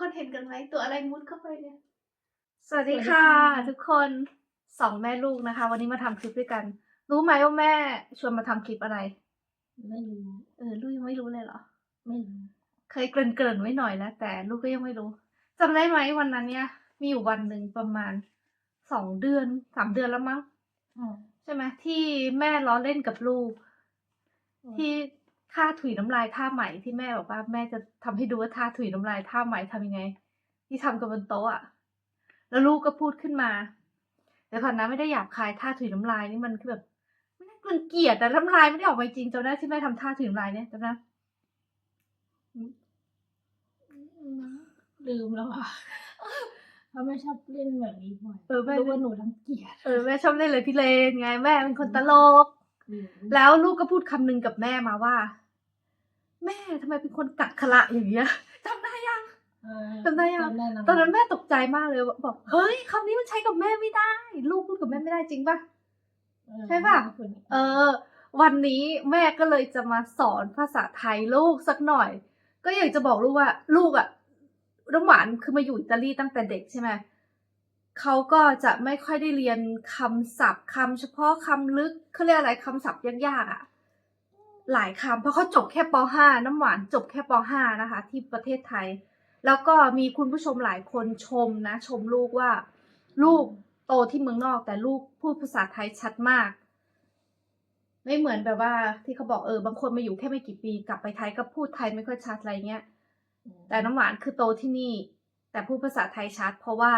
คนเห็นกันไหมตัวอะไรมุดเข้าไปเนี่ย สวัสดีค่ะ ทุกคนสองแม่ลูกนะคะ วันนี้มาทำคลิปด้วยกัน รู้ไหมว่าแม่ชวนมาทำคลิปอะไร ไม่รู้ เออ ลูกยังไม่รู้เลยเหรอ ไม่รู้ เคยเกริ่นเกริ่นๆไว้หน่อยแล้วแต่ลูกก็ยังไม่รู้จำได้ไหมวันนั้นเนี่ย มีอยู่วันหนึ่งประมาณสองเดือนสามเดือนแล้วมั้งอืมใช่ไหมที่แม่ล้อเล่นกับลูกอืมที่ ท่าถุยน้ำลายท่าใหม่ที่แม่บอกว่าแม่จะทำให้ดูว่าท่าถุยน้ำลายท่าใหม่ทำยังไง ที่ทำกับบนโต๊ะอะแล้วลูกก็พูดขึ้นมาเดี๋ยวก่อนนะไม่ได้หยาบคายท่าถุยน้ำลายนี่มันคือแบบไม่น่ารังเกียจแต่น้ำลายไม่ได้ออกมาจริงจำได้ที่แม่ทำท่าถุยน้ำลายเนี่ยจำได้ลืมแล้วอะเพราะไม่ชอบเล่นแบบนี้บ่อยเออแม่รู้ว่าหนูรังเกียจเออแม่ชอบเล่นเลยพี่เลนไงแม่เป็นคนตลกอืมแล้วลูกก็พูดคำหนึงกับแม่มาว่า แม่ทำไมเป็นคนกักขระอย่างเงี้ยจำได้ยังเออจำได้ยังจำได้ะตอนนั้นแม่ตกใจมากเลยบอกเฮ้ยคำนี้มันใช้กับแม่ไม่ได้ ลูกพูดกับแม่ไม่ได้จริงปะเออใช่ปะคนนี้เออ วันนี้แม่ก็เลยจะมาสอนภาษาไทยลูกสักหน่อย ก็อยากจะบอกลูกว่า ลูกอะน้ำหวานคือมาอยู่อิตาลีตั้งแต่เด็กใช่ไหมเขาก็จะไม่ค่อยได้เรียนคำศัพท์คำเฉพาะคำลึกเขาเรียกอะไรคำศัพท์ยากๆอะ หลายคำเพราะเขาจบแค่ป .5 น้ำหวานจบแค่ป .5 นะคะ ที่ประเทศไทย แล้วก็มีคุณผู้ชมหลายคนชมนะ ชมลูกว่า ลูกโตที่เมืองนอก แต่ลูกพูดภาษาไทยชัดมาก ไม่เหมือนแบบว่า ที่เขาบอกเออบางคนมาอยู่แค่ไม่กี่ปี กลับไปไทยก็พูดไทยไม่ค่อยชัดอะไรเงี้ยแต่น้ำหวานคือโตที่นี่ แต่พูดภาษาไทยชัด เพราะว่า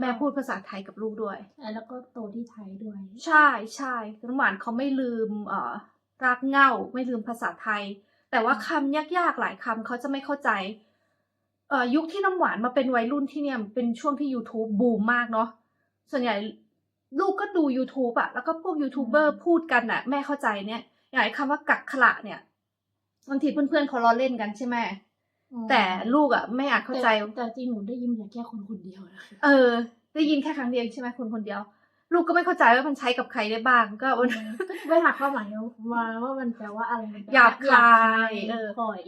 แม่พูดภาษาไทยกับลูกด้วยใช่แล้วก็โตที่ไทยด้วย ใช่ใช่น้ำหวานเขาไม่ลืม เอ่อ รากเหง้าไม่ลืมภาษาไทย แต่ว่าคำยากๆหลายคำเขาจะไม่เข้าใจเอ่อยุคที่น้ำหวานมาเป็นวัยรุ่นที่เนี่ยเป็นช่วงที่ YouTube บูมมากเนาะส่วนใหญ่ลูกก็ดู YouTube อะแล้วก็พวกยูทูบเบอร์พูดกันอะแม่เข้าใจเนี่ยอย่างไอ้คำว่ากักขระเนี่ยบางทีเพื่อนๆเขาล้อเล่นกันใช่ไหมอืมแต่ลูกอะไม่อาจเข้าใจแต่แต่จริงหนูได้ยินแต่แค่คนคนเดียวนะเออ ได้ยินแค่ครั้งเดียวใช่ไหมคนคนเดียว ลูกก็ไม่เข้าใจว่ามันใช้กับใครได้บ้างก็วันก็ไปหาความหมายมาว่ามันแปลว่าอะไรมันแปลว่หยาบคายเออข่อย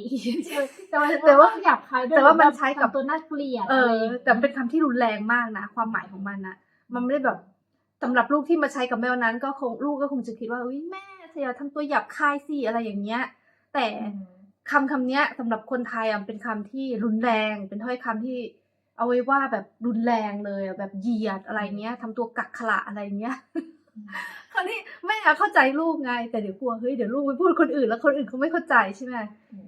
แต่ว่าแต่ว่าหยาบคายด้วยแต่ว่ามันใช้กับทำตัวน่าเกลียดเออะไรออย่างเงี้ยแต่เป็นคำที่รุนแรงมากนะ ความหมายของมันนะมันไม่ได้แบบสำหรับลูกที่มาใช้กับแมวนั้น ก็คงลูกก็คงจะคิดว่าอุ้ยแม่เสียทำตัวหยาบคายสิอะไรอย่างเงี้ย แต่อืมคำคำเนี้ยสำหรับคนไทยอะเป็นคำที่รุนแรง เป็นถ้อยคำที่ เอาไว้ว่าแบบรุนแรงเลยอะแบบเหยียดอะไรเงี้ยทำตัวกักขระอะไรเงี้ยคราวนี้แม่อะเข้าใจลูกไง แต่เดี๋ยวกลัวเฮ้ยเดี๋ยวลูกไปพูดคนอื่นแล้วคนอื่นเขาไม่เข้าใจใช่ไหม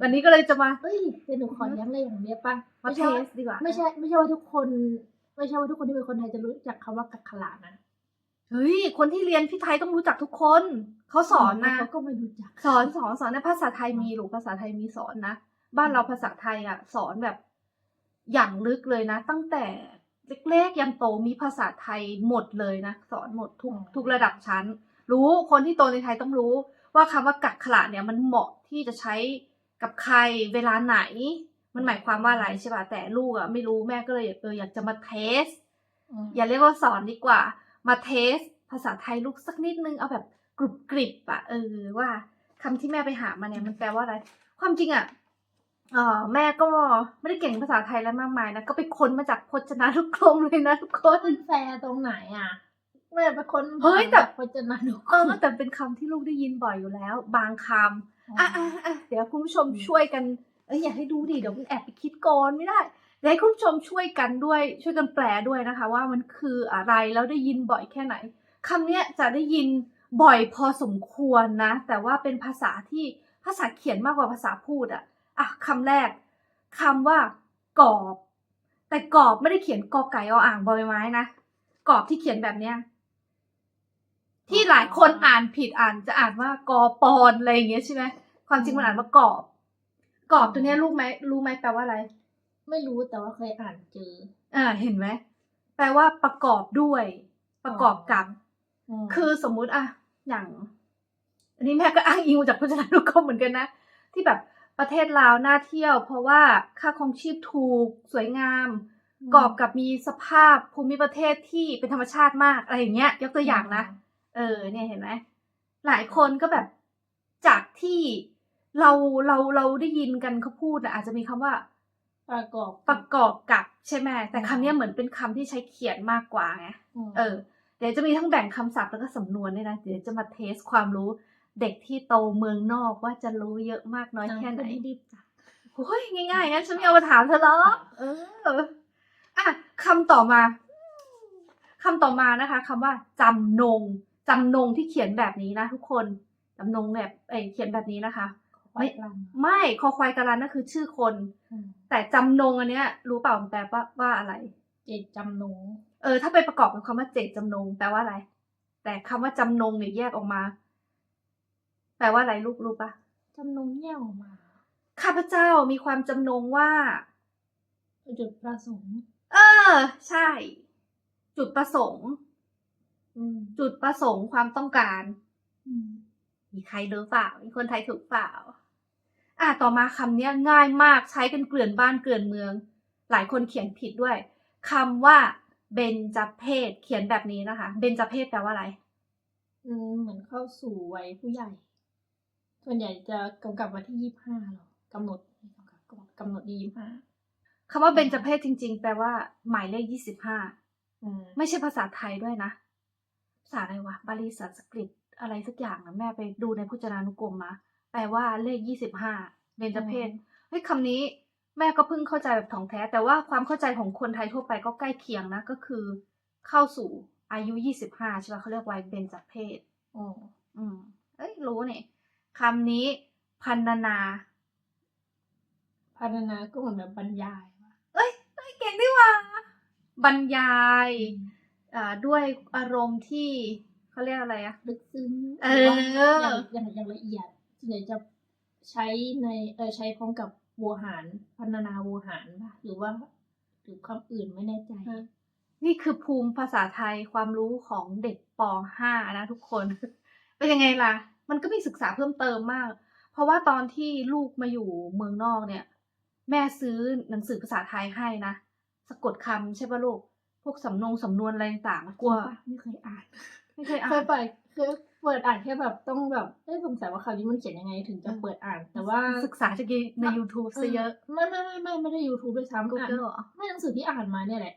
วันนี้ก็เลยจะมาเอ้ยแต่หนูขอย้ำเลยอย่างเนี้ยป่ะมาไม่เทใช่ว่าสดีกว่าไม่ใช่ไม่ใช่ว่าทุกคน ไม่ใช่ว่าทุกคนที่เป็นคนไทยจะรู้จักคำว่ากักขลานะเฮ้ย คนที่เรียนพี่ไทยต้องรู้จักทุกคน เขาสอนนะเขาก็ไม่รู้จัก สอนสอนสอนในภาษาไทยมีหรือภาษาไทยมีสอนนะ บ้านเราภาษาไทยอะ สอนแบบ อย่างลึกเลยนะ ตั้งแต่เล็กๆยันโตมีภาษาไทยหมดเลยนะ สอนหมดทุกอืมทุกระดับชั้น รู้คนที่โตในไทยต้องรู้ ว่าคำว่ากักขระเนี่ยมันเหมาะที่จะใช้กับใครเวลาไหน มันหมายความว่าอะไรใช่ป่ะแต่ลูกอะไม่รู้แม่ก็เลยเอออยากจะมาเทส อย่าเรียกว่าสอนดีกว่า มาเทส ภาษาไทยลูกสักนิดนึงเอาแบบกรุบกริบอะเออว่าคำที่แม่ไปหามาเนี่ยมันแปลว่าอะไร ความจริงอะ เออแม่ก็ไม่ได้เก่งภาษาไทยแล้วมากมายนะ ก็ไปค้นมาจากพจนานุกรมเลยนะทุกคนมันแฟร์ตรงไหนอะแม่เป็นคนเฮ้ยแต่พจนานุกเอรอมแต่เป็นคำที่ลูกได้ยินบ่อยอยู่แล้ว บางคำอะอะอะเดี๋ยวคุณผู้ชมช่วยกันเอ้ยอยากให้ดูดิเดี๋ยวมันแอบไปคิดก่อนไม่ได้เดี๋ยวให้คุณผู้ชมช่วยกันด้วย ช่วยกันแปลด้วยนะคะ ว่ามันคืออะไรแล้วได้ยินบ่อยแค่ไหนคำเนี้ยจะได้ยินบ่อยพอสมควรนะ แต่ว่าเป็นภาษาที่ภาษาเขียนมากกว่าภาษาพูดอะ อะคำแรกคำว่ากรอบ แต่กรอบไม่ได้เขียนกอไก่ออ่างบอใบไม้นะกรอบที่เขียนแบบเนี้ยที่หลายคนอ่านผิดอ่านจะอ่านว่ากอปอนอะไรอย่างเงี้ยใช่ไหมความจริงมันอ่านว่ากรอบกรอบตัวเนี้ยรู้ไหมรู้ไหมแปลว่าอะไร ไม่รู้แต่ว่าเคยอ่านเจออ่าเห็นไหมแปลว่าประกอบด้วย ประกอบกับมคือสมมุติอะอย่าง อันนี้แม่ก็อ้างอิงมาจากพจนานุกรมเหมือนกันนะที่แบบ ประเทศลาวน่าเที่ยว เพราะว่าค่าครองชีพถูกสวยงามกรอบกับมีสภาพภูมิประเทศที่เป็นธรรมชาติมากอะไรอย่างเงี้ย ยกตัวอย่างนะ เออ เนี่ยเห็นไหมหลายคนก็แบบจากที่เราเราเราได้ยินกันเขาพูดอะอาจจะมีคำว่าประกอบประกอบกับใช่ไหมแต่อืมคำเนี้ยเหมือนเป็นคำที่ใช้เขียนมากกว่าไงมเออ เดี๋ยวจะมีทั้งแบ่งคำศัพท์แล้วก็สำนวนด้วยนะเดี๋ยวจะมาเทสความรู้ เด็กที่โตเมืองนอกว่าจะรู้เยอะมากน้อยแค่ไหนพูดรีบๆจ้ะโอ้ยง่ายๆงั้นฉันไม่เอามาถามเธอหรอกเอออะคำต่อมาคำต่อมานะคะคำว่าจำนงจำนงที่เขียนแบบนี้นะทุกคนจำนงแบบเอยเขียนแบบนี้นะคะไม่กลางไม่คอควายการันนั่นคือชื่อคนอืมแต่จำนงอันเนี้ย รู้เปล่ามันแปลว่าว่าอะไร เจตจำนง เออ ถ้าไปประกอบกับคำว่าเจตจำนงแปลว่าอะไร แต่คำว่าจำนงเนี่ยแยกออกมา แปลว่าอะไรลูกรู้ปะจำนงแยกออกมา ข้าพเจ้ามีความจำนงว่า จุดประสงค์ เออ ใช่ จุดประสงค์ อืมจุดประสงค์ความต้องการ อืมมีใครรู้เปล่า มีคนไทยถูกเปล่า อะต่อมาคำเนี้ยง่ายมากใช้กันเกลื่อนบ้านเกลื่อนเมือง หลายคนเขียนผิดด้วยคำว่าเบญจเพศเขียนแบบนี้นะคะ เบญจเพศแปลว่าอะไร อืมเหมือนเข้าสู่วัยผู้ใหญ่ ส่วนใหญ่จะกำกับมาที่ยี่ห้าหรอกำหนดกำหนดกำหนดที่ยี่ห้าคำว่าเบญจเพศจริง ๆ แปลว่า หมายเลขยี่สิบห้าอืมไม่ใช่ภาษาไทยด้วยนะ ภาษาอะไรวะ บาลีสันสกฤตอะไรสักอย่างนะแม่ไปดูในพจนานุกรมมาแปลว่าเลขยี่สิบห้าเบญจเพศเฮ้ยคำนี้แม่ก็เพิ่งเข้าใจแบบถ่องแท้ แต่ว่าความเข้าใจของคนไทยทั่วไปก็ใกล้เคียงนะ ก็คือเข้าสู่อายุยี่สิบห้าใช่ป่ะเขาเรียกวัยเบญจเพศอืมอืมเอ้ยรู้เนี่ย คำนี้พันนา พัฒนาก็เหมือนแบบบรรยายว่าเอ้ยเอ้ยเก่งดีว่าบรรยายอ่าด้วยอารมณ์ที่เขาเรียกอะไรอะลึกซึ้งเอหรืออว่าอย่างอย่างอย่างละเอียดส่วนใหญ่จะใช้ในเออใช้พร้อมกับวัวหารพัฒนาวัวหารป่ะหรือว่าหรือคำอื่นไม่แน่ใจเออนี่คือภูมิภาษาไทยความรู้ของเด็กป .5 นะทุกคน เป็นยังไงล่ะ มันก็มีศึกษาเพิ่มเติมมาก เพราะว่าตอนที่ลูกมาอยู่เมืองนอกเนี่ย แม่ซื้อหนังสือภาษาไทยให้นะสะกดคำใช่ป่ะลูก พวกสำนงสำนวนอะไรต่างๆกลัวไม่เคยอ่านไม่เคยอ่าเคนยเปิดเคยเปิดอ่านแค่แบบต้องแบบเอ้ยสงสัยว่าคำนี้มันเขียนยังไงถึงจะเปิดอ่าน แต่ว่าศึกษาจากใน YouTube ซะเยอะ ไม่ไม่ไม่ไม่ไม่ได้ YouTube ด้วยซ้ำอ่าน Google เหรอไม่หนังสือที่อ่านมาเนี่ยแหละ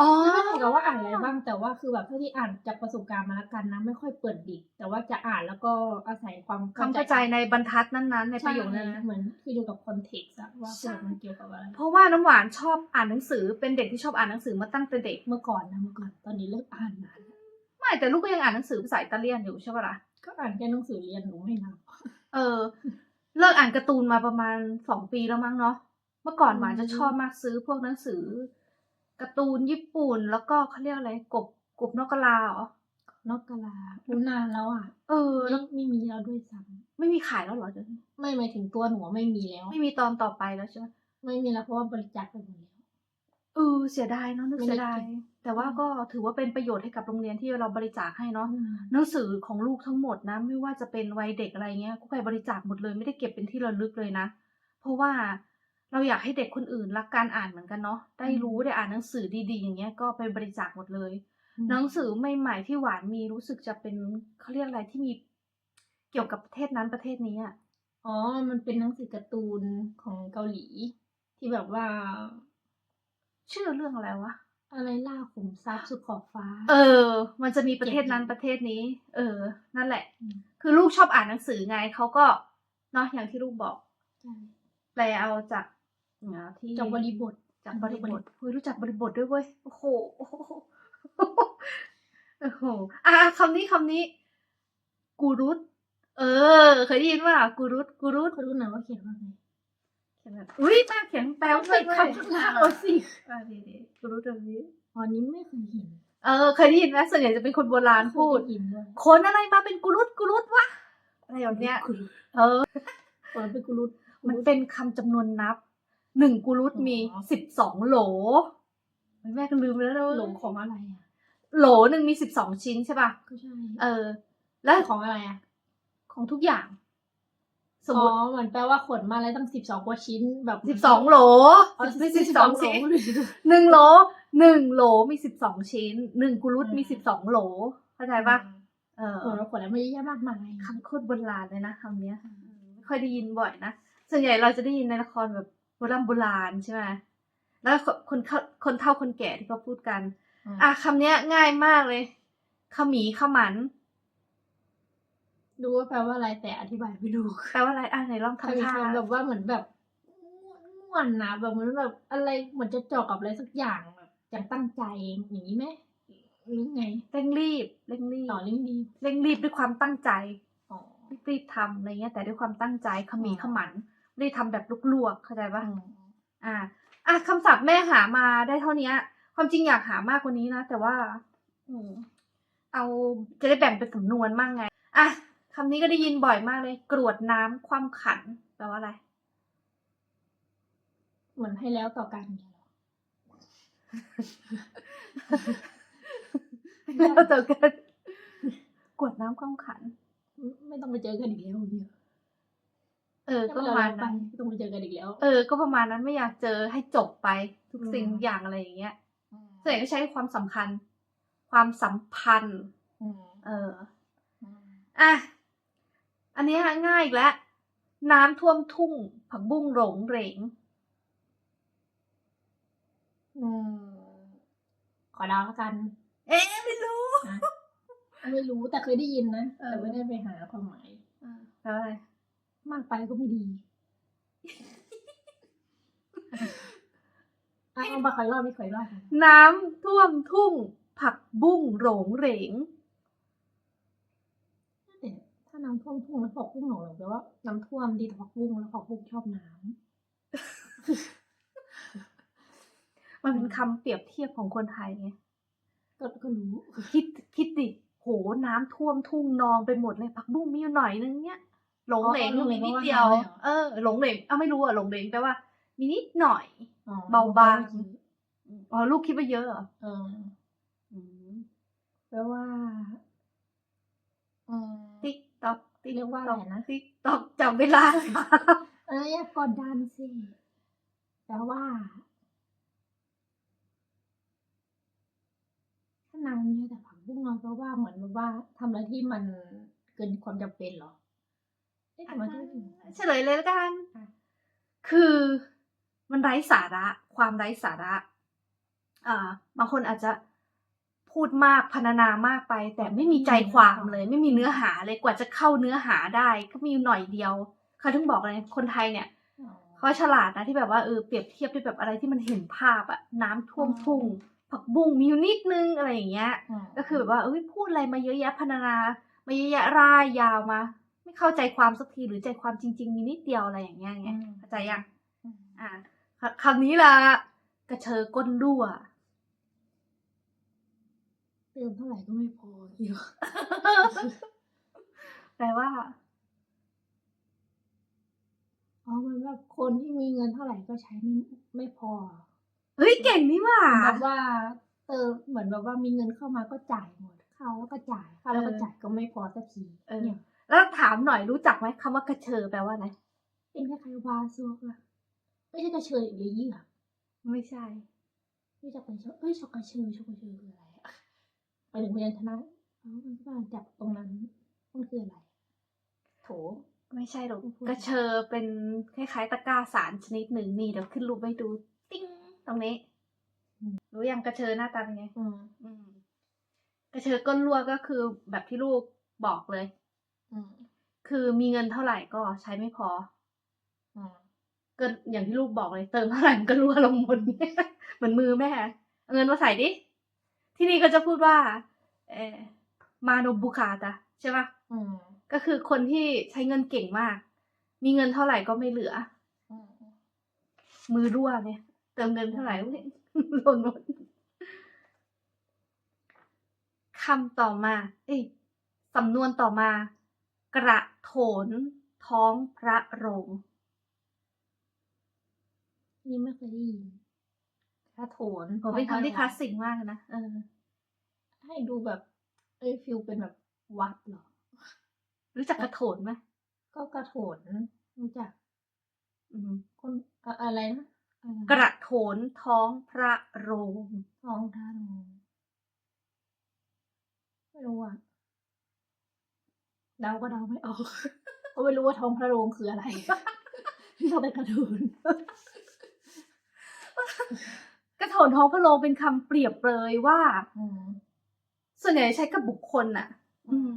อ๋อไม่ได้กับว่าอ่านอะไรบ้างแต่ว่าคือแบบเท่าที่อ่านจากประสบการณ์มาแล้วกันนะ ไม่ค่อยเปิดดิกแต่ว่าจะอ่านแล้วก็อาศัยความความเข้าใจในบรรทัดนั้นๆ ในประโยคนั้นใช่นะเหมือนคืออยู่กับคอนเท็กซ์อะว่าใช่เกิดมันเกี่ยวกับอะไรเพราะว่าน้ำหวานชอบอ่านหนังสือเป็นเด็กที่ชอบอ่านหนังสือมาตั้งแต่เด็กเมื่อก่อนนะเมื่อก่อนตอนนี้เลิกอ่านนานแล้วไม่แต่ลูกก็ยังอ่านหนังสือภาษาอิตาเลียนอยู่ใช่ปะล่ะก็อ่านแค่หนังสือเรียนหนูไม่นับเออ เลิกอ่านการ์ตูนมาประมาณสองปีแล้วมั้งเนาะเมื่อก่อนหวานจะชอบมากซื้อพวกหนังสือ การ์ตูนญี่ปุ่นแล้วก็เขาเรียกอะไร กบกบนกกระลาเหรอนอกกะลาพูนานแล้วอะ เออไม่แล้วไม่มีแล้วด้วยซ้ไม่มีขายแล้วเหรอเดี๋ยวนี้ำไม่หมายถึงตัวหนูไม่มีแล้ว ไม่มีตอนต่อไปแล้วใช่ไหมไม่มีแล้วเพราะว่าบริจาคไปหมดแล้วเออเสียดายเนาะนึกไม่ได้เสียดายเก็บแต่ว่าก็ถือว่าเป็นประโยชน์ให้กับโรงเรียนที่เราบริจาคให้เนาะอืมหนังสือของลูกทั้งหมดนะ ไม่ว่าจะเป็นวัยเด็กอะไรเงี้ยก็ไปบริจาคหมดเลยไม่ได้เก็บเป็นที่ระลึกเลยนะ เพราะว่า เราอยากให้เด็กคนอื่นรักการอ่านเหมือนกันเนาะได้รู้ได้อ่านหนังสือดีๆ อย่างเงี้ยก็ไปบริจาคหมดเลย หนังสือใหม่ๆที่หวานมีรู้สึกจะเป็นเขาเรียกอะไรที่มีเกี่ยวกับประเทศนั้นประเทศนี้อะอ๋อ มันเป็นหนังสือการ์ตูนของเกาหลี ที่แบบว่า ชื่อเรื่องอะไรวะอะไรล่าขุมทรัพย์สุดขอบฟ้า เออ มันจะมีประเทศนั้นเก็บอยู่ประเทศนี้ เออ นั่นแหละมคือลูกชอบอ่านหนังสือไงเขาก็เนาะอย่างที่ลูกบอกใช่แปลเอาจากเนาะที่จากบริบทจากบริบทเฮ้ยรู้จักบริบทด้วยเว้ยโอ้โหโอ้โหโอ้โหอะคำนี้คำนี้กูรุตเออ เคยได้ยินว่ากูรุตกูรุตเขารู้นะว่าเขียนว่าไงเขียนแบบอุ้ยแม่เขียนแปลว่าติดคำข้างล่างเอาสิอะดีดีกูรุตแบบนี้อ๋อนี้ไม่เคยเห็นเออเคยได้ยินไหมส่วนใหญ่จะเป็นคนโบราณพูดเคยไยินด้วยคนอะไรมาเป็นกูรุตกูรุตวะอะไรแบบเนี้ยกุรุตเออเปิดเป็นกุรุตมันเป็นคำจำนวนนับ หนึ่งกูรุตมีอ๋อสิบสองโหลเฮ้ยแม่ก็ลืมไปแล้วนะเว้ยหลงของอะไรอะโหลหนึ่งมีสิบสองชิ้นใช่ป่ะก็ใช่เออ แล้วของอะไรอะ ของทุกอย่าง สมอ๋มอติเหมือนแปลว่าขนมาแล้วตั้งสิบสองกว่าชิ้นแบบสิบสองโหลอ๋อมีสิสิบบสสอองงโหลชิ้นหนึ่งโหลหนึ่งโหลมีสิบสองชิ้นหนึ่งกูรุตมีสิบสองโหลเข้าใจป่ะเออขนแล้วขนแล้วไม่เยอะแยะมากมายคำโคตรโบราณเลยนะคำเนี้ยไม่ค่อยได้ยินบ่อยนะส่วนใหญ่เราจะได้ยินในละครแบบโบ ราณโบราณใช่ไหมแล้วคนเข้าคนเฒ่าคนแก่ที่เขาพูดกันอะอะคำเนี้ย ง่ายมากเลยขมีขมันดูว่าแปลว่าอะไรแต่อธิบายไม่รู้แปลว่าอะไรอะไหนลองเคยทำมีท่าคำแบบว่าเหมือนแบบม่วนนะแบบเหมือนแบบอะไรเหมือนจะเจาะกับอะไรสักอย่างแบบอย่างตั้งใจอย่างนี้ไหมหรือไงเร่งรีบเร่งรีบต่อเรื่องดีเร่งรีบด้วยความตั้งใจอ๋อรีบๆทำอะไรเงี้ย แต่ด้วยความตั้งใจขมีอ๋อขมัน ไม่ได้ทำแบบลวกๆเข้าใจปะอืมอ่า อะคำศัพท์แม่หามาได้เท่านี้ความจริงอยากหามากกว่านี้นะ แต่ว่า อืมเอาจะได้แบ่งเป็นสำนวนมั่งไง อะคำนี้ก็ได้ยินบ่อยมากเลย กรวดน้ำคว่ำขันแปลว่าอะไร เหมือนให้แล้วต่อกันอย่างเงี้ยเหรอแล้วเจอกัน กรวดน้ำคว่ำขันไม่ไม่ต้องไปเจอกันอีกแล้วเนี่ย เออ ก็ประมาณไปนั้นไม่ต้องไปเจอกันอีกแล้ว เออ ก็ประมาณนั้นไม่อยากเจอให้จบไปทุกสิ่งอืมทุกอย่างอะไรอย่างเงี้ยมส่วนใหญ่ก็ใช้ความสำคัญ ความสัมพันธ์อืมเอออืมอะ อันนี้ง่ายอีกแล้ว น้ำท่วมทุ่ง ผักบุ้งหลงเหรงอืมขอเดาวแล้วกัน เอ๊ะไม่รู้นะไม่รู้แต่เคยได้ยินนะเออแต่ไม่ได้ไปหาความหมายแปลว่าอะไร มากไปก็ไม่ดีอะเอามาขอยรอบไม่ขอยรอบค่ะน้ำท่วมทุ่ง ผักบุ้งหลงเหรงแต่ถ้าน้ำท่วมทุ่งแล้วผักบุ้งหลงเหลงแปลว่าน้ำท่วมดีแต่ผักบุ้งแล้วผักบุ้งชอบน้มันเป็นคำเปรียบเทียบของคนไทยไงำก็ก็รู้คิดคิดดิโหน้ำท่วมทุ่งนองไปหมดเลยผักบุ้งมีอยู่หน่อยนึงเนี้ย หลงเหลงอ๋อมีนิดเดียวหลงเหลงเออหลงเหลงเอาไม่รู้อะหลงเหลงแปลว่า มีนิดหน่อยอ๋อเบาบางอ๋อลูกคิดว่าเยอะเหรอเอออืมแปลว่าอืมติ๊กตอกติ๊กเรียกว่าอะไรนะติ๊กตอกจับเวลา เอ้ยอย่ากดดันสิแปลว่าถ้านางเยอะแต่ผักบุ้งน้อยแปลว่าเหมือนแบบว่าทำอะไรที่มันเกินความจำเป็นเหรอ เอ๊ะทำไมต้องเฉลยเลยแล้วกันอะ คือมันไร้สาระ ความไร้สาระ อ่า บางคนอาจจะพูดมากพรรณนามากไป แต่ไม่มีใจความเลย ไม่มีเนื้อหาเลยกว่าจะเข้าเนื้อหาได้ก็มีอยู่หน่อยเดียวเขาถึงบอกเลยคนไทยเนี่ยอ๋อเขาฉลาดนะที่แบบว่าเออเปรียบเทียบด้วยแบบอะไรที่มันเห็นภาพอะน้ำท่วมทุ่ง ผักบุ้งมีอยู่นิดนึงอะไรอย่างเงี้ยมก็คือแบบว่าเอ้ยพูดอะไรมาเยอะแยะพรรณนามาเยอะแยะร่ายยาวมา ไม่เข้าใจความสักทีหรือใจความจริง ๆ มีนิดเดียวอะไรอย่างเงี้ยไงเข้าใจยังอืมอ่าคคำนี้ล่ะกระเชอก้นรั่วเติมเท่าไหร่ก็ไม่พอเยอะแปลว่าอ๋อมันแบบคนที่มีเงินเท่าไหร่ก็ใช้ไม่ไม่พอ เฮ้ยเก่งนี่หว่าแบบว่า เติมเหมือนแบบว่ามีเงินเข้ามาก็จ่ายหมดเข้าแล้วก็จ่ายเข้าแล้วก็เออจ่ายก็ไม่พอสักทีเออเนี่ย แล้วถามหน่อยรู้จักไหมคำว่ากระเชอแปลว่าอะไร เป็นคล้ายๆวาซวกอะไม่ใช่กระเชยหรือเหยื่อไม่ใช่ไม่ใช่กระเชยเอ้ยช็อกกระเชยช็อกกระเชยคืออะไรอะไปถึงพยัญชนะอ๋อมันก็มาจับตรงนั้นมันคืออะไร โถ ไม่ใช่หรอกไม่พูดกระเชอเป็นคล้ายๆตะกร้าสารชนิดหนึ่งนี่เดี๋ยวขึ้นรูปให้ดู ติ้งตรงนี้รู้ยังกระเชอหน้าตาเป็นไงอืมอืมกระเชอก้นรั่วก็คือแบบที่ลูกบอกเลยอืม คือมีเงินเท่าไหร่ก็ใช้ไม่พออืมก็อย่างที่ลูกบอกเลยเติมเท่าไหร่มันก็รั่วลงหมดเหมือนมือแม่เอาเงินมาใส่ดิ ที่นี่ก็จะพูดว่า เออมาโนบุคาตะใช่ปะอืมก็คือคนที่ใช้เงินเก่งมาก มีเงินเท่าไหร่ก็ไม่เหลืออืมมือรั่วเนี่ย เติมเงินเท่าไหร่อุ๊ยหล่นหมดคำต่อมา เอ้ยสำนวนต่อมา กระโถนท้องพระโรง นี่ไม่เคยได้ยินกระโถนโหเป็นคำที่คลาสสิกมากเลยนะเออ ให้ดูแบบเอ้ยฟิลเป็นแบบวัดเหรอ รู้จักกระโถนไหมก็กระโถนรู้จัก อืมคนอะอะไรนะอะไรนกระโถนท้องพระโรงทองทาโรงไม่รู้อะ เดาก็เดาไม่ออกเพราะไม่รู้ว่าทองพระโรงคืออะไรเราแต่กระโถนกระโถนท้องพระโรงเป็นคำเปรียบเลยว่าอืมส่วนใหญ่ใช้กับบุคคลน่ะ อืม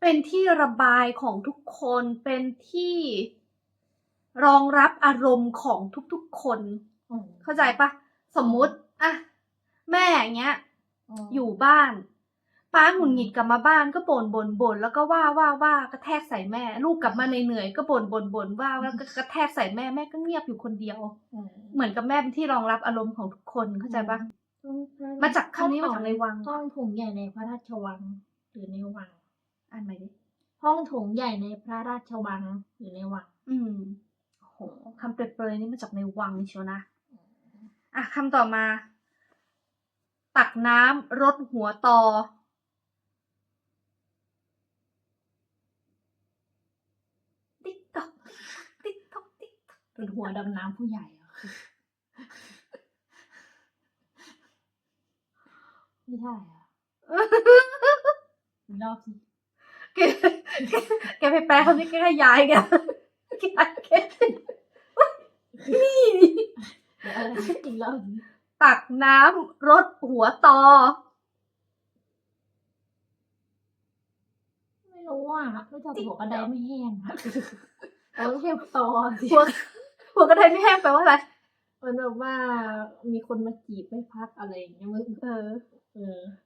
เป็นที่ระบายของทุกคนเป็นที่รองรับอารมณ์ของทุกๆคนอืมเข้าใจปะสมมุติอะแม่อย่างเงี้ยมอยู่บ้าน ป้าหงุดหงิดกลับมาบ้านก็บ่นบ่นบ่นแล้วก็ว่าว่าว่ากระแทกใส่แม่ ลูกกลับมาเหนื่อยๆก็บ่นบ่นบ่นว่าแล้วก็กระแทกใส่แม่แม่ก็เงียบอยู่คนเดียวอืมเหมือนกับแม่เป็นที่รองรับอารมณ์ของทุกคนเข้าใจปะมาจากคำนี้มาจากในวังห้องโถงใหญ่ในพระราชวังหรือในวังอ่านใหม่ดิห้องโถงใหญ่ในพระราชวังหรือในวัง อืมโหคำเปรยๆนี่มาจากในวังเชียวนะอะคำต่อมา ตักน้ำรดหัวตอ ติ๊กตอกติ๊กตอกติ๊กตอก เป็น หัวดำน้ำผู้ใหญ่เหรอไม่ใช่เหรอะอีกรอบสิแกแกไปแปลคำนี้แกก็ย้ายแกย้ายแกนี่เดี๋ยวอะไรอีกรอบสิตักน้ำรดหัวตอ ไม่รู้อะรู้จักหัวกระไดไม่แห้งอะเออไม่ใช่ตอสิ หัวหัวกระไดไม่แห้งแปลว่าอะไรมันแบบว่ามีคนมาจีบไม่พักอะไรอย่างเงี้ยมึงเออ เออ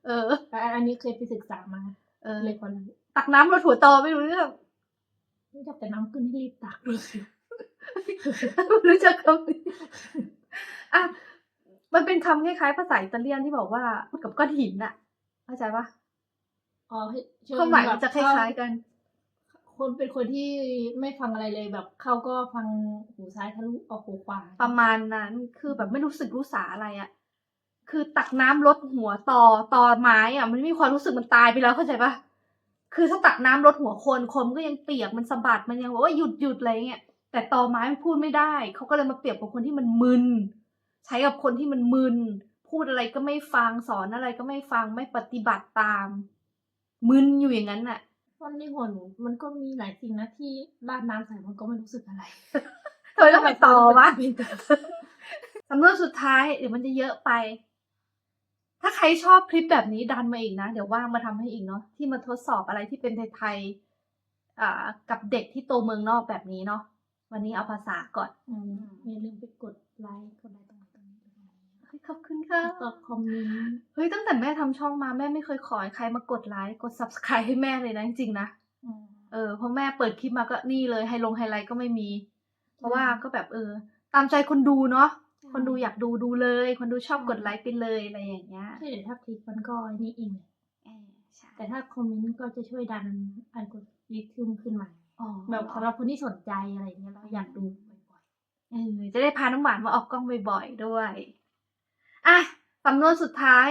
เออแต่อันนี้เคยไปศึกษามา เออเลยคนรู้ตักน้ำรดหัวตอไม่รู้เรื่องรู้จักแต่น้ำขึ้นให้รีบตักเลยรู้จักคำนี้อะมันเป็นคำคล้ายๆภาษาอิตาเลียนที่บอกว่ากับก้อนหินน่ะเข้าใจปะอ๋อเชิญความหมายแบมันบจะคล้ายๆกัน คนเป็นคนที่ไม่ฟังอะไรเลยแบบเขาก็ฟังหูซ้ายทะลุออกหูขวาประมาณนั้นคือแบบไม่รู้สึกรู้สาอะไรอะ่ะ คือตักน้ำลดหัวต่อต่อไม้อะ่ะ มันไม่มีความรู้สึกมันตายไปแล้วเข้าใจปะคือถ้าตักน้ำลดหัวคนคนก็ยังเปียกมันสะบัดมันยังบอกว่าหยุดหยุดอะไรเงี้ยแต่ต่อไม้มันพูดไม่ได้เขาก็เลยมาเปรียบกับคนที่มันมึน ใช้กับคนที่มันมึน พูดอะไรก็ไม่ฟังสอนอะไรก็ไม่ฟังไม่ปฏิบัติตาม มึนอยู่อย่างนั้นน่ะ ตอนในหัวหนูมันก็มีหลายสิ่งนะที่ราดน้ำใส่มันก็ไม่รู้สึกอะไรเธอต้องไปต่อวะเป็นต่อสำนวนสุดท้ายเดี๋ยวมันจะเยอะไป ถ้าใครชอบคลิปแบบนี้ดันมาอีกนะ เดี๋ยวว่างมาทำให้อีกเนาะที่มาทดสอบอะไรที่เป็นไทยๆอ่ากับเด็กที่โตเมืองนอกแบบนี้เนาะวันนี้เอาภาษาก่อนอืมอย่าลืมไปกดไลค์กดไลค์ ขอบคุณค่ะแล้วก็คอมเมนต์เฮ้ยตั้งแต่แม่ทำช่องมาแม่ไม่เคยขอให้ใครมากดไลค์กด subscribe ให้แม่เลยนะจริงๆนะอืมเออเพราะแม่เปิดคลิปมาก็นี่เลยไฮลงไฮไลท์ก็ไม่มี เพราะว่าก็แบบเออ ตามใจคนดูเนาะคนดูอยากดูดูเลย คนดูชอบกดไลค์ไปเลยอะไรอย่างเงี้ยใช่เดี๋ยวถ้าคลิกมันก็นี่เองเออใช่แต่ถ้าคอมเมนต์ก็จะช่วยดันอันกดลิทึมขึ้นมาอ๋อแบบสำหรับคนที่สนใจอะไรอย่างเงี้ยเราอยากดูบ่อยเออจะได้พาน้ำหวานมาออกกล้องบ่อยๆด้วย อะสำนวนสุดท้าย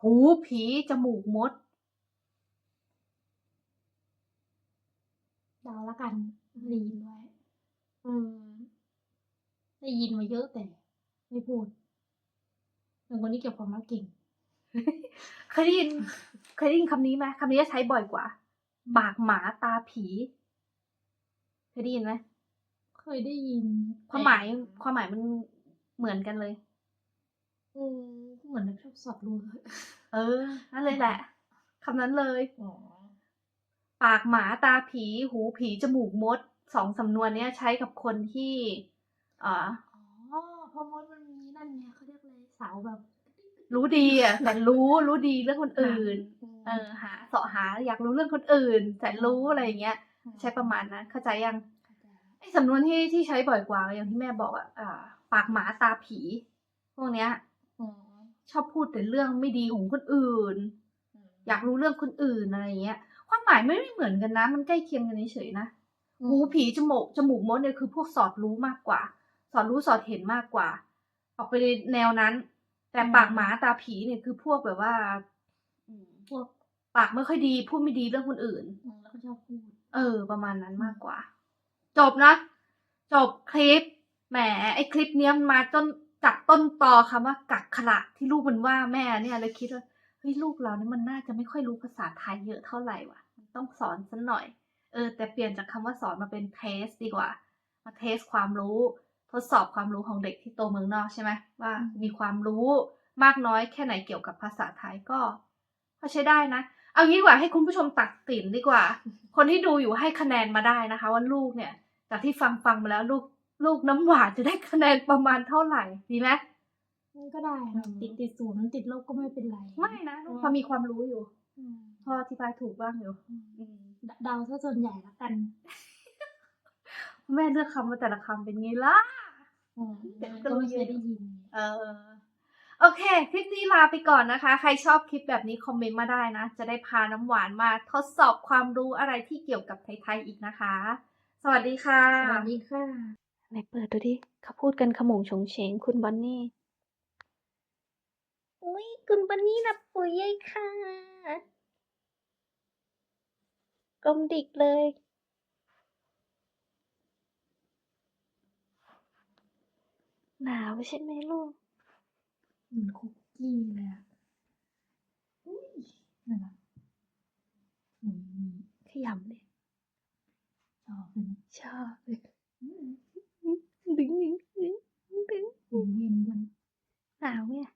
หูผีจมูกมดๆเดาละกันได้ยินไว้ อืม ได้ยินมาเยอะแต่ไม่พูดเป็นคนที่เก็บความลับเก่งเคยได้ยินเคยได้ยินคำนี้ไหมคำนี้จะใช้บ่อยกว่า ปากหมาตาผี เคยได้ยินไหมเคยได้ยิน ความหมายความหมายมันเหมือนกันเลย อืมเหมือนนักชอบสอดรู้เออ นั่นเลยแหละคำนั้นเลยอ๋อปากหมาตาผี หูผีจมูกมดสองสำนวนเนี้ยใช้กับคนที่อ่าอ๋อเพอมดมันมีนั่นไงเขาเรียกอะไรเสาแบบ รู้ดีอะแต่รู้รู้ดีเรื่องคนอื่น เออหาเสาะหาอยากรู้เรื่องคนอื่น แต่รู้อะไรอย่างเงี้ย ใช้ประมาณนั้นเข้าใจยังเข้าใจแล้วไอ้สำนวนที่ที่ใช้บ่อยกว่าอย่างที่แม่บอกอะอ่าปากหมาตาผี พวกเนี้ยอ๋อ ชอบพูดแต่เรื่องไม่ดีของคนอื่น อยากรู้เรื่องคนอื่นอะไรอย่างเงี้ย ความหมายไม่เหมือนกันนะ มันใกล้เคียงกันเฉยๆนะหูผีจมูกจมูกมดเนี่ยคือพวกสอดรู้มากกว่า สอดรู้สอดเห็นมากกว่า ออกไปในแนวนั้น แต่ปากหมาตาผีเนี่ยคือพวกแบบว่าอืมพวกปากไม่ค่อยดีพูดไม่ดีเรื่องคนอื่นอืมแล้วก็ชอบพูด เออ ประมาณนั้นมากกว่า จบนะ จบคลิปแหมไอคลิปเนี้ยมันมาต้น จากต้นตอคำว่ากักขระที่ลูกมันว่าแม่เนี่ยเลยคิดว่าเฮ้ยลูกเราเนี่ยมันน่าจะไม่ค่อยรู้ภาษาไทยเยอะเท่าไหร่ว่ะ ต้องสอนสักหน่อย เออ แต่เปลี่ยนจากคำว่าสอนมาเป็นเทสดีกว่า มาเทสความรู้ ทดสอบความรู้ของเด็กที่โตเมืองนอกใช่ไหมว่ามีความรู้มากน้อยแค่ไหนเกี่ยวกับภาษาไทยก็ก็ใช้ได้นะ เอางี้ดีกว่าให้คุณผู้ชมตัดสินดีกว่า คนที่ดูอยู่ให้คะแนนมาได้นะคะ ว่าลูกเนี่ย จากที่ฟังฟังมาแล้วลูก ลูกน้ำหวานจะได้คะแนนประมาณเท่าไหร่ดีไหมมันก็ได้ค่ะอืมติดติดศูนย์ติดลบก็ไม่เป็นไรไม่นะลูกพอมีความรู้อยู่ อืมพออธิบายถูกบ้างอยู่อืมอืมเดาซะส่วนใหญ่ละกันแม่เลือกคำมาแต่ละคำเป็นไงล่ะ อืมเดี๋ยวก็ก็รู้ไม่เยเคอะยได้ยิน เออ โอเค คลิปนี้ลาไปก่อนนะคะ ใครชอบคลิปแบบนี้คอมเมนต์มาได้นะ จะได้พาน้ำหวานมาทดสอบความรู้อะไรที่เกี่ยวกับไทยๆอีกนะคะ สวัสดีค่ะ สวัสดีค่ะ ไหนเปิดดูดิเขาพูดกันขโมงชงเฉงคุณบันนี่ อุ้ยคุณบันนี่นะปุ๋ยยยค่ะกลมดิกเลย หนาวใช่ไหมลูกเหมือนคุกกี้เลยอะอุ้ยนั่นน่ะอุ้ยขยำเลยชอบเลยชอบเลย Bính bính bính bính Bính nhìn nhầm Xào nha.